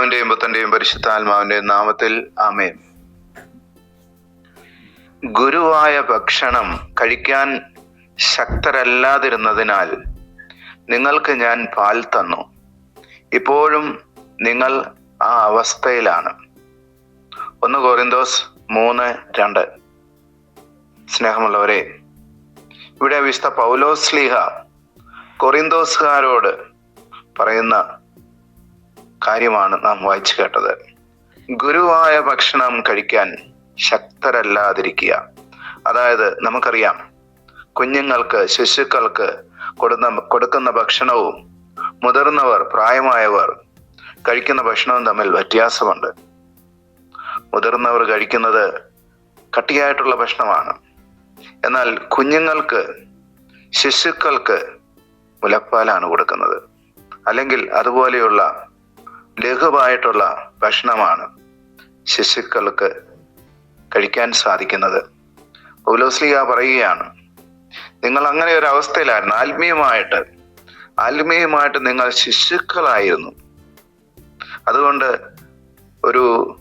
പിതാവിന്റെയും പുത്തന്റെയും പരിശുദ്ധാത്മാവിന്റെയും നാമത്തിൽ ആമേൻ. ഗുരുവായ ഭക്ഷണം കഴിക്കാൻ ശക്തരല്ലാതിരുന്നതിനാൽ നിങ്ങൾക്ക് ഞാൻ പാൽ തന്നു. ഇപ്പോഴും നിങ്ങൾ ആ അവസ്ഥയിലാണ്. ഒന്ന് കോറിന്തോസ് മൂന്ന് രണ്ട്. സ്നേഹമുള്ളവരെ ഇവിടെ വിശുദ്ധ പൗലോസ് സ്ലീഹ കൊറിന്തോസുകാരോട് പറയുന്ന കാര്യമാണ് നാം വായിച്ചു കേട്ടത്. ഗുരുവായ ഭക്ഷണം കഴിക്കാൻ ശക്തരല്ലാതിരിക്കുക. അതായത് നമുക്കറിയാം കുഞ്ഞുങ്ങൾക്ക് ശിശുക്കൾക്ക് കൊടുന്ന കൊടുക്കുന്ന ഭക്ഷണവും മുതിർന്നവർ പ്രായമായവർ കഴിക്കുന്ന ഭക്ഷണവും തമ്മിൽ വ്യത്യാസമുണ്ട്. മുതിർന്നവർ കഴിക്കുന്നത് കട്ടിയായിട്ടുള്ള ഭക്ഷണമാണ്. എന്നാൽ കുഞ്ഞുങ്ങൾക്ക് ശിശുക്കൾക്ക് മുലപ്പാലാണ് കൊടുക്കുന്നത്. അല്ലെങ്കിൽ അതുപോലെയുള്ള ലഘുവായിട്ടുള്ള ഭക്ഷണമാണ് ശിശുക്കൾക്ക് കഴിക്കാൻ സാധിക്കുന്നത്. പൗലോസ്ലിയ പറയുകയാണ് നിങ്ങൾ അങ്ങനെ ഒരു അവസ്ഥയിലായിരുന്നു. ആത്മീയമായിട്ട് ആത്മീയമായിട്ട് നിങ്ങൾ ശിശുക്കളായിരുന്നു. അതുകൊണ്ട് ഒരു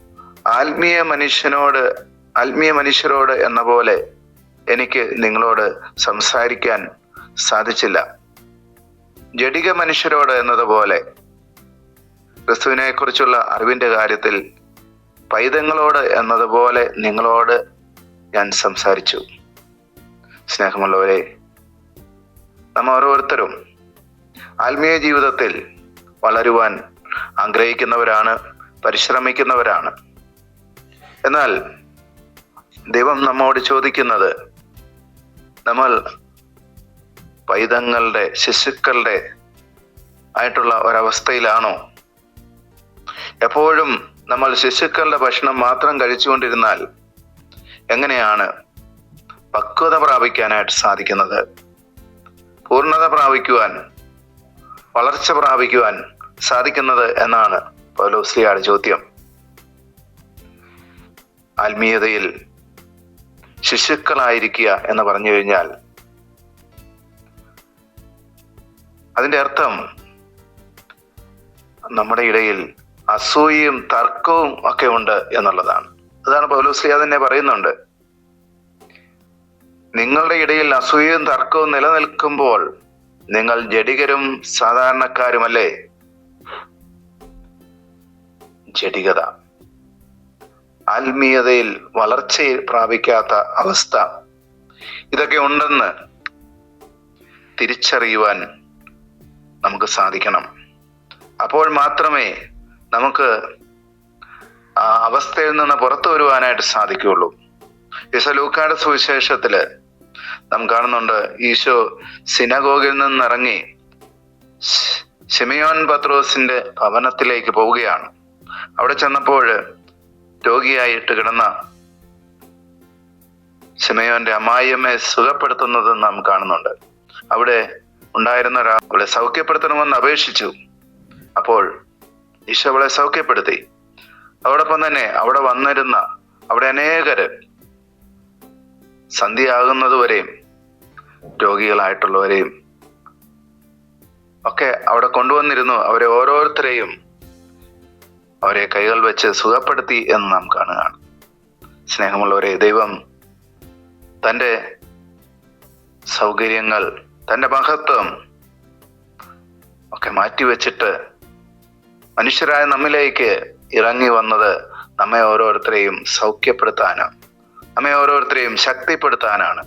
ആത്മീയ മനുഷ്യനോട് ആത്മീയ മനുഷ്യരോട് എന്ന പോലെ എനിക്ക് നിങ്ങളോട് സംസാരിക്കാൻ സാധിച്ചില്ല. ജഡിക മനുഷ്യരോട് എന്നതുപോലെ ക്രിസ്തുവിനെ കുറിച്ചുള്ള അറിവിന്റെ കാര്യത്തിൽ പൈതങ്ങളോട് എന്നതുപോലെ നിങ്ങളോട് ഞാൻ സംസാരിച്ചു. സ്നേഹമുള്ളവരെ നമ്മ ഓരോരുത്തരും ആത്മീയ ജീവിതത്തിൽ വളരുവാൻ ആഗ്രഹിക്കുന്നവരാണ് പരിശ്രമിക്കുന്നവരാണ്. എന്നാൽ ദൈവം നമ്മോട് ചോദിക്കുന്നത് നമ്മൾ പൈതങ്ങളുടെ ശിശുക്കളുടെ ആയിട്ടുള്ള ഒരവസ്ഥയിലാണോ എപ്പോഴും നമ്മൾ ശിശുക്കളുടെ ഭക്ഷണം മാത്രം കഴിച്ചുകൊണ്ടിരുന്നാൽ എങ്ങനെയാണ് പക്വത പ്രാപിക്കാനായിട്ട് സാധിക്കുന്നത്? പൂർണത പ്രാപിക്കുവാൻ വളർച്ച പ്രാപിക്കുവാൻ സാധിക്കുന്നത് എന്നാണ് പൗലോസ്ലിയുടെ ചോദ്യം. ആത്മീയതയിൽ ശിശുക്കളായിരിക്കുക എന്ന് പറഞ്ഞു കഴിഞ്ഞാൽ അതിന്റെ അർത്ഥം നമ്മുടെ ഇടയിൽ അസൂയയും തർക്കവും ഒക്കെ ഉണ്ട് എന്നുള്ളതാണ്. അതാണ് പൗലോസ്ലിയ തന്നെ പറയുന്നുണ്ട്. നിങ്ങളുടെ ഇടയിൽ അസൂയയും തർക്കവും നിലനിൽക്കുമ്പോൾ നിങ്ങൾ ജഡികരും സാധാരണക്കാരുമല്ലേ? ജഡികത. ആത്മീയതയിൽ വളർച്ച പ്രാപിക്കാത്ത അവസ്ഥ. ഇതൊക്കെ ഉണ്ടെന്ന് തിരിച്ചറിയുവാൻ നമുക്ക് സാധിക്കണം. അപ്പോൾ മാത്രമേ നമുക്ക് അവസ്ഥയിൽ നിന്ന് പുറത്തു വരുവാനായിട്ട് സാധിക്കുകയുള്ളൂ. ഇസലൂക്കാട് സുവിശേഷത്തിൽ നാം കാണുന്നുണ്ട് ഈശോ സിനഗോഗിൽ നിന്നിറങ്ങി ഷിമിയോൻ പത്രോസിന്റെ ഭവനത്തിലേക്ക് പോവുകയാണ്. അവിടെ ചെന്നപ്പോൾ രോഗിയായിട്ട് കിടന്ന ഷിമയോന്റെ അമ്മായിയമ്മയെ സുഖപ്പെടുത്തുന്നത് നാം കാണുന്നുണ്ട്. അവിടെ ഉണ്ടായിരുന്ന ഒരാളെ സൗഖ്യപ്പെടുത്തണമെന്ന് അപേക്ഷിച്ചു. അപ്പോൾ ഈശോ അവളെ സൗഖ്യപ്പെടുത്തി. അതോടൊപ്പം തന്നെ അവിടെ വന്നിരുന്ന അവിടെ അനേകര് സന്ധ്യയാകുന്നതുവരെയും രോഗികളായിട്ടുള്ളവരെയും ഒക്കെ അവിടെ കൊണ്ടുവന്നിരുന്നു. അവരെ ഓരോരുത്തരെയും അവരെ കൈകൾ വെച്ച് സുഖപ്പെടുത്തി എന്ന് നാം കാണുകയാണ്. സ്നേഹമുള്ളവരെ ദൈവം തന്റെ സൗകര്യങ്ങൾ തന്റെ മഹത്വം ഒക്കെ മാറ്റിവെച്ചിട്ട് മനുഷ്യരായ നമ്മിലേക്ക് ഇറങ്ങി വന്നത് നമ്മെ ഓരോരുത്തരെയും സൗഖ്യപ്പെടുത്താനാണ് നമ്മെ ഓരോരുത്തരെയും ശക്തിപ്പെടുത്താനാണ്.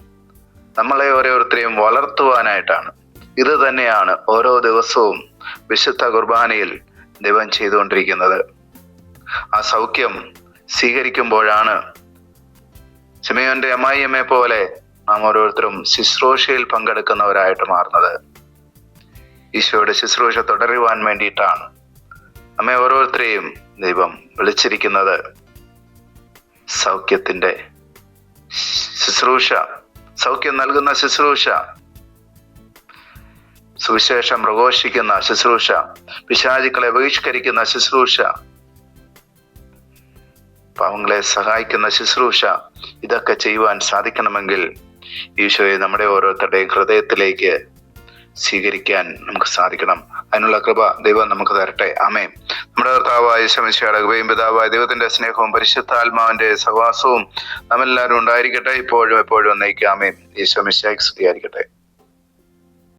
നമ്മളെ ഓരോരുത്തരെയും വളർത്തുവാനായിട്ടാണ്. ഇത് തന്നെയാണ് ഓരോ ദിവസവും വിശുദ്ധ കുർബാനയിൽ ദൈവം ചെയ്തുകൊണ്ടിരിക്കുന്നത്. ആ സൗഖ്യം സ്വീകരിക്കുമ്പോഴാണ് സിമയോന്റെ അമ്മായിയമ്മയെ പോലെ നാം ഓരോരുത്തരും ശുശ്രൂഷയിൽ പങ്കെടുക്കുന്നവരായിട്ട് മാറുന്നത്. ഈശോയുടെ ശുശ്രൂഷ തുടരുവാൻ വേണ്ടിയിട്ടാണ് നമ്മെ ഓരോരുത്തരെയും ദൈവം വിളിച്ചിരിക്കുന്നത് സൗഖ്യത്തിന്റെ ശുശ്രൂഷ സൗഖ്യം നൽകുന്ന ശുശ്രൂഷ സുവിശേഷം പ്രഘോഷിക്കുന്ന ശുശ്രൂഷ പിശാചുക്കളെ ബഹിഷ്കരിക്കുന്ന ശുശ്രൂഷ പാവങ്ങളെ സഹായിക്കുന്ന ശുശ്രൂഷ ഇതൊക്കെ ചെയ്യുവാൻ സാധിക്കണമെങ്കിൽ ഈശോയെ നമ്മുടെ ഓരോരുത്തരുടെയും ഹൃദയത്തിലേക്ക് സ്വീകരിക്കാൻ നമുക്ക് സാധിക്കണം. അതിനുള്ള കൃപ ദൈവം നമുക്ക് തരട്ടെ. അമേ നമ്മുടെ കർത്താവായ ശമിശയുടെ കൃപയും പിതാവായ ദൈവത്തിന്റെ സ്നേഹവും പരിശുദ്ധാത്മാവിന്റെ സഹവാസവും നമ്മെല്ലാവരും ഉണ്ടായിരിക്കട്ടെ. ഇപ്പോഴും എപ്പോഴും ഒന്നയിക്കാമേ ഈ ശമിശയ്ക്ക് സ്തുതിയായിരിക്കട്ടെ.